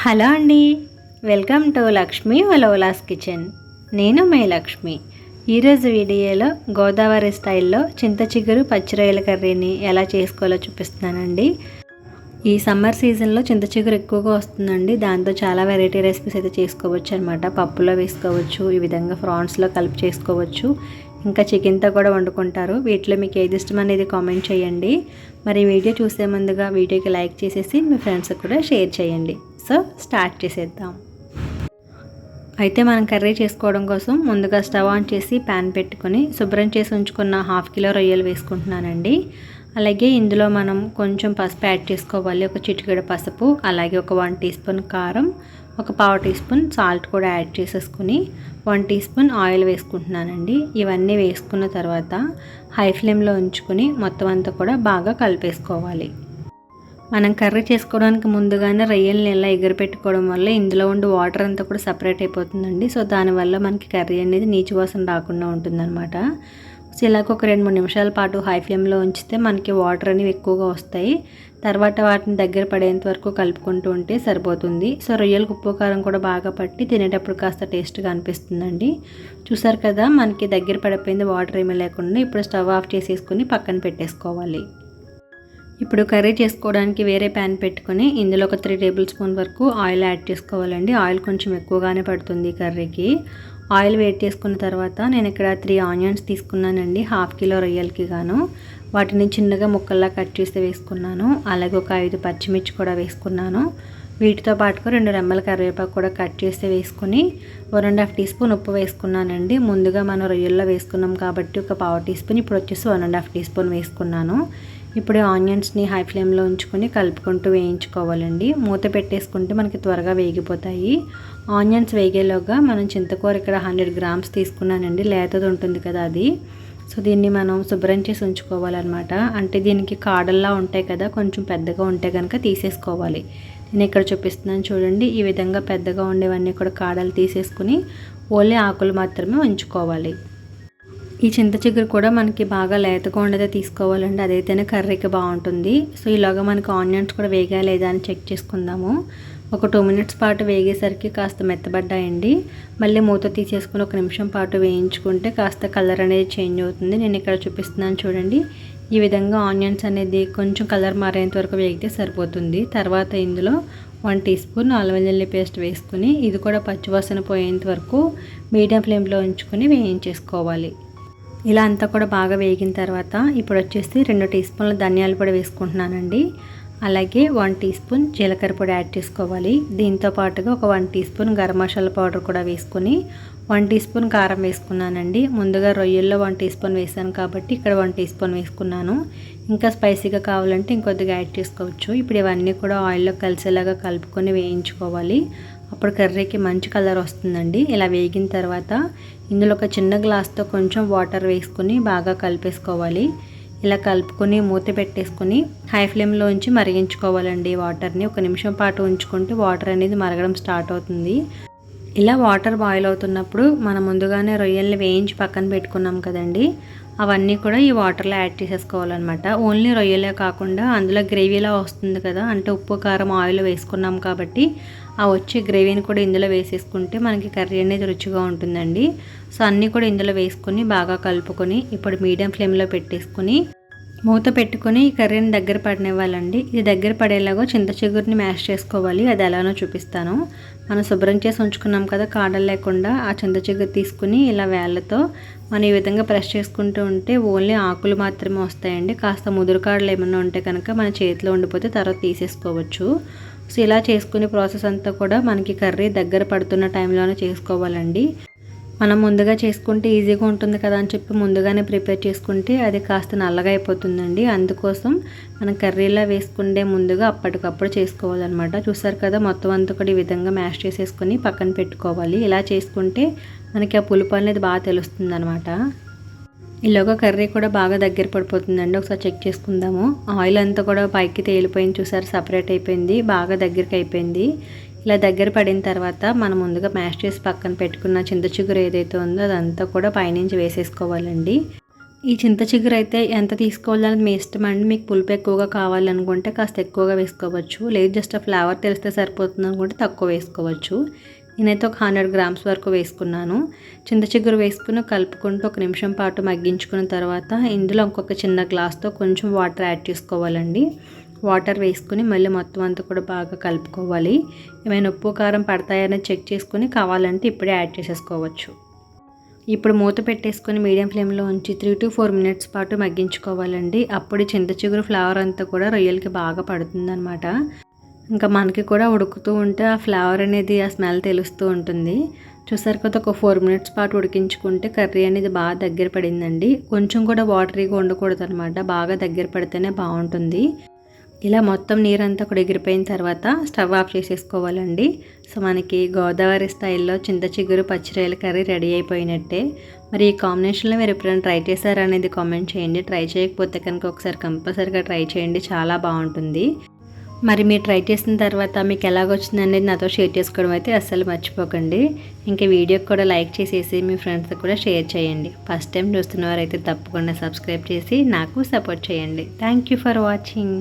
Hello అండి. Welcome to Lakshmi వలోలాస్ kitchen. నేను మే లక్ష్మి. ఈరోజు వీడియోలో గోదావరి స్టైల్లో చింత చిగురు పచ్చిరొయ్యల కర్రీని ఎలా చేసుకోవాలో చూపిస్తున్నానండి. ఈ సమ్మర్ సీజన్లో చింత చిగురు ఎక్కువగా వస్తుందండి. దాంతో చాలా వెరైటీ రెసిపీస్ అయితే చేసుకోవచ్చు అనమాట పప్పులో వేసుకోవచ్చు ఈ విధంగా ఫ్రాన్స్లో కలిపి చేసుకోవచ్చు. ఇంకా చికెన్తో కూడా వండుకుంటారు. వీటిలో మీకు ఏది ఇష్టం అనేది కామెంట్ చేయండి. మరి వీడియో చూసే ముందుగా వీడియోకి లైక్ చేసేసి మీ ఫ్రెండ్స్కి కూడా షేర్ చేయండి. సో స్టార్ట్ చేసేద్దాం. అయితే మనం కర్రీ చేసుకోవడం కోసం ముందుగా స్టవ్ ఆన్ చేసి ప్యాన్ పెట్టుకొని శుభ్రం చేసి ఉంచుకున్న హాఫ్ కిలో రొయ్యలు వేసుకుంటున్నానండి. అలాగే ఇందులో మనం కొంచెం పసుపు యాడ్ చేసుకోవాలి. ఒక చిటికెడ పసుపు అలాగే ఒక వన్ టీ స్పూన్ కారం ఒక పావు టీ స్పూన్ సాల్ట్ కూడా యాడ్ చేసేసుకుని వన్ టీ స్పూన్ ఆయిల్ వేసుకుంటున్నానండి. ఇవన్నీ వేసుకున్న తర్వాత హై ఫ్లేమ్లో ఉంచుకొని మొత్తం అంతా కూడా బాగా కలిపేసుకోవాలి. మనం కర్రీ చేసుకోవడానికి ముందుగానే రొయ్యల్ని ఇలా ఎగరపెట్టుకోవడం వల్ల ఇందులో ఉండే వాటర్ అంతా కూడా సపరేట్ అయిపోతుందండి. సో దానివల్ల మనకి కర్రీ అనేది నీచు వాసన రాకుండా ఉంటుందన్నమాట. సో ఇలాగ ఒక రెండు మూడు నిమిషాల పాటు హై ఫ్లేమ్లో ఉంచితే మనకి వాటర్ అనేవి ఎక్కువగా వస్తాయి. తర్వాత వాటిని దగ్గర పడేంత వరకు కలుపుకుంటూ ఉంటే సరిపోతుంది. సో రొయ్యలకు ఉప్పు కారం కూడా బాగా పట్టి తినేటప్పుడు కాస్త టేస్ట్గా అనిపిస్తుందండి. చూసారు కదా మనకి దగ్గర పడిపోయింది వాటర్ ఏమీ లేకుండా ఇప్పుడు స్టవ్ ఆఫ్ చేసేసుకుని పక్కన పెట్టేసుకోవాలి. ఇప్పుడు కర్రీ చేసుకోవడానికి వేరే ప్యాన్ పెట్టుకొని ఇందులో ఒక త్రీ టేబుల్ స్పూన్ వరకు ఆయిల్ యాడ్ చేసుకోవాలండి. ఆయిల్ కొంచెం ఎక్కువగానే పడుతుంది కర్రీకి. ఆయిల్ వేట్ చేసుకున్న తర్వాత నేను ఇక్కడ త్రీ ఆనియన్స్ తీసుకున్నానండి హాఫ్ కిలో రొయ్యలకి గాను. వాటిని చిన్నగా ముక్కల్లా కట్ చేసి వేసుకున్నాను. అలాగే ఒక ఐదు పచ్చిమిర్చి కూడా వేసుకున్నాను. వీటితో పాటుగా రెండు రెమ్మల కరివేపాకు కూడా కట్ చేసి వేసుకుని one and half teaspoon ఉప్పు వేసుకున్నానండి. ముందుగా మనం రొయ్యల్లో వేసుకున్నాం కాబట్టి ఒక పావు టీ స్పూన్ ఇప్పుడు వచ్చేసి one and half teaspoon వేసుకున్నాను. ఇప్పుడు ఆనియన్స్ని హై ఫ్లేమ్లో ఉంచుకొని కలుపుకుంటూ వేయించుకోవాలండి. మూత పెట్టేసుకుంటే మనకి త్వరగా వేగిపోతాయి. ఆనియన్స్ వేగేలోగా మనం చింతకూర ఇక్కడ హండ్రెడ్ గ్రామ్స్ తీసుకున్నానండి. లేతది ఉంటుంది కదా అది. సో దీన్ని మనం శుభ్రం చేసి ఉంచుకోవాలన్నమాట. అంటే దీనికి కాడల్లా ఉంటాయి కదా కొంచెం పెద్దగా ఉంటే కనుక తీసేసుకోవాలి. నేను ఇక్కడ చూపిస్తున్నాను చూడండి. ఈ విధంగా పెద్దగా ఉండేవన్నీ కూడా కాడలు తీసేసుకుని ఓలే ఆకులు మాత్రమే ఉంచుకోవాలి. ఈ చింత చిగురు కూడా మనకి బాగా లేతగా ఉండదే తీసుకోవాలండి. అదైతేనే కర్రీకి బాగుంటుంది. సో ఇలాగ మనకి ఆనియన్స్ కూడా వేగా లేదా అని చెక్ చేసుకుందాము. ఒక టూ మినిట్స్ పాటు వేగేసరికి కాస్త మెత్తబడ్డాయండి. మళ్ళీ మూత తీసేసుకుని ఒక నిమిషం పాటు వేయించుకుంటే కాస్త కలర్ అనేది చేంజ్ అవుతుంది. నేను ఇక్కడ చూపిస్తున్నాను చూడండి. ఈ విధంగా ఆనియన్స్ అనేది కొంచెం కలర్ మారేంత వరకు వేగితే సరిపోతుంది. తర్వాత ఇందులో వన్ టీ స్పూన్ అల్లం పేస్ట్ వేసుకుని ఇది కూడా పచ్చివాసన పోయేంత వరకు మీడియం ఫ్లేమ్లో ఉంచుకొని వేయించేసుకోవాలి. ఇలా అంతా కూడా బాగా వేగిన తర్వాత ఇప్పుడు వచ్చేసి రెండు టీ స్పూన్ల ధనియాల పొడి వేసుకుంటున్నానండి. అలాగే వన్ టీ స్పూన్ జీలకర్ర పొడి యాడ్ చేసుకోవాలి. దీంతో పాటుగా ఒక one teaspoon garam masala powder కూడా వేసుకుని వన్ టీ స్పూన్ కారం వేసుకున్నానండి. ముందుగా రొయ్యల్లో వన్ టీ స్పూన్ వేసాను కాబట్టి ఇక్కడ వన్ టీ స్పూన్ వేసుకున్నాను. ఇంకా స్పైసీగా కావాలంటే ఇంకొద్దిగా యాడ్ చేసుకోవచ్చు. ఇప్పుడు ఇవన్నీ కూడా ఆయిల్లో కలిసేలాగా కలుపుకొని వేయించుకోవాలి. అప్పుడు కర్రీకి మంచి కలర్ వస్తుందండి. ఇలా వేగిన తర్వాత ఇందులో ఒక చిన్న గ్లాస్తో కొంచెం వాటర్ వేసుకొని బాగా కలిపేసుకోవాలి. ఇలా కలుపుకొని మూత పెట్టేసుకొని హై ఫ్లేమ్లో ఉంచి మరిగించుకోవాలండి వాటర్ని. ఒక నిమిషం పాటు ఉంచుకుంటే వాటర్ అనేది మరగడం స్టార్ట్ అవుతుంది. ఇలా వాటర్ బాయిల్ అవుతున్నప్పుడు మనం ముందుగానే రొయ్యల్ని వేయించి పక్కన పెట్టుకున్నాం కదండి. అవన్నీ కూడా ఈ వాటర్లో యాడ్ చేసేసుకోవాలన్నమాట. ఓన్లీ రొయ్యలే కాకుండా అందులో గ్రేవీలా వస్తుంది కదా అంటే ఉప్పు కారం ఆయిల్ వేసుకున్నాం కాబట్టి ఆ వచ్చే గ్రేవీని కూడా ఇందులో వేసేసుకుంటే మనకి కర్రీ అనేది రుచిగా ఉంటుందండి. సో అన్నీ కూడా ఇందులో వేసుకొని బాగా కలుపుకొని ఇప్పుడు మీడియం ఫ్లేమ్లో పెట్టేసుకొని మూత పెట్టుకొని ఈ కర్రీని దగ్గర పడనివ్వాలండి. ఇది దగ్గర పడేలాగా చింత చిగురిని మ్యాష్ చేసుకోవాలి. అది ఎలానో చూపిస్తాను. మనం శుభ్రం చేసి ఉంచుకున్నాం కదా కాడలు లేకుండా ఆ చింత చిగురు తీసుకుని ఇలా వేళ్ళతో మనం ఈ విధంగా ప్రెస్ చేసుకుంటూ ఉంటే ఓన్లీ ఆకులు మాత్రమే వస్తాయండి. కాస్త ముదురు కాడలు ఏమన్నా ఉంటే కనుక మన చేతిలో ఉండిపోతే తర్వాత తీసేసుకోవచ్చు. సో ఇలా చేసుకునే ప్రాసెస్ అంతా కూడా మనకి కర్రీ దగ్గర పడుతున్న టైంలోనే చేసుకోవాలండి. మనం ముందుగా చేసుకుంటే ఈజీగా ఉంటుంది కదా అని చెప్పి ముందుగానే ప్రిపేర్ చేసుకుంటే అది కాస్త నల్లగా అయిపోతుందండి. అందుకోసం మనం కర్రీలా వేసుకుంటే ముందుగా అప్పటికప్పుడు చేసుకోవాలన్నమాట. చూసారు కదా మొత్తం అంతా కూడా ఈ విధంగా మ్యాష్ చేసేసుకొని పక్కన పెట్టుకోవాలి. ఇలా చేసుకుంటే మనకి ఆ పులుపు అనేది బాగా తెలుస్తుంది అనమాట ఈలోగా కర్రీ కూడా బాగా దగ్గర పడిపోతుందండి. ఒకసారి చెక్ చేసుకుందాము. ఆయిల్ అంతా కూడా పైకి తేలిపోయింది చూసారు. సపరేట్ అయిపోయింది. బాగా దగ్గరికి అయిపోయింది. ఇలా దగ్గర పడిన తర్వాత మనం ముందుగా మ్యాష్ చేసి పక్కన పెట్టుకున్న చింత చిగురు ఏదైతే ఉందో అదంతా కూడా పైనుంచి వేసేసుకోవాలండి. ఈ చింత చిగురు అయితే ఎంత తీసుకోవాలని మీ ఇష్టం అండి. మీకు పులుపు ఎక్కువగా కావాలనుకుంటే కాస్త ఎక్కువగా వేసుకోవచ్చు. లేదు జస్ట్ ఆ ఫ్లేవర్ తెలిస్తే సరిపోతుంది అనుకుంటే తక్కువ వేసుకోవచ్చు. నేనైతే ఒక హండ్రెడ్ గ్రామ్స్ వరకు వేసుకున్నాను. చింత చిగురు వేసుకుని కలుపుకుంటూ ఒక నిమిషం పాటు మగ్గించుకున్న తర్వాత ఇందులో ఇంకొక చిన్న గ్లాస్తో కొంచెం వాటర్ యాడ్ చేసుకోవాలండి. వాటర్ వేసుకుని మళ్ళీ మొత్తం అంతా కూడా బాగా కలుపుకోవాలి. ఏమైనా ఉప్పు కారం పడతాయని చెక్ చేసుకుని కావాలంటే ఇప్పుడే యాడ్ చేసేసుకోవచ్చు. ఇప్పుడు మూత పెట్టేసుకొని మీడియం ఫ్లేమ్లో ఉంచి త్రీ టు ఫోర్ మినిట్స్ పాటు మగ్గించుకోవాలండి. అప్పుడు చింత చిగురు ఫ్లేవర్ అంతా కూడా రొయ్యలకి బాగా పడుతుందన్నమాట. ఇంకా మనకి కూడా ఉడుకుతూ ఉంటే ఆ ఫ్లేవర్ అనేది ఆ స్మెల్ తెలుస్తూ ఉంటుంది. చూసారు కదా ఒక ఫోర్ మినిట్స్ పాటు ఉడికించుకుంటే కర్రీ అనేది బాగా దగ్గర పడిందండి. కొంచెం కూడా వాటరీగా ఉండకూడదు అనమాట బాగా దగ్గర పడితేనే బాగుంటుంది. ఇలా మొత్తం నీరంతా కూడా ఎగిరిపోయిన తర్వాత స్టవ్ ఆఫ్ చేసేసుకోవాలండి. సో మనకి గోదావరి స్టైల్లో చింత చిగురు పచ్చిరొయ్యల కర్రీ రెడీ అయిపోయినట్టే. మరి ఈ కాంబినేషన్లో మీరు ఎప్పుడైనా ట్రై చేశారనేది కామెంట్ చేయండి. ట్రై చేయకపోతే కనుక ఒకసారి కంపల్సరీగా ట్రై చేయండి చాలా బాగుంటుంది. మరి మీరు ట్రై చేసిన తర్వాత మీకు ఎలాగొచ్చింది అనేది నాతో షేర్ చేసుకోవడం అయితే అస్సలు మర్చిపోకండి. ఇంకా వీడియోకి కూడా లైక్ చేసేసి మీ ఫ్రెండ్స్కి కూడా షేర్ చేయండి. ఫస్ట్ టైం చూస్తున్న వారైతే తప్పకుండా సబ్స్క్రైబ్ చేసి నాకు సపోర్ట్ చేయండి. Thank you for watching.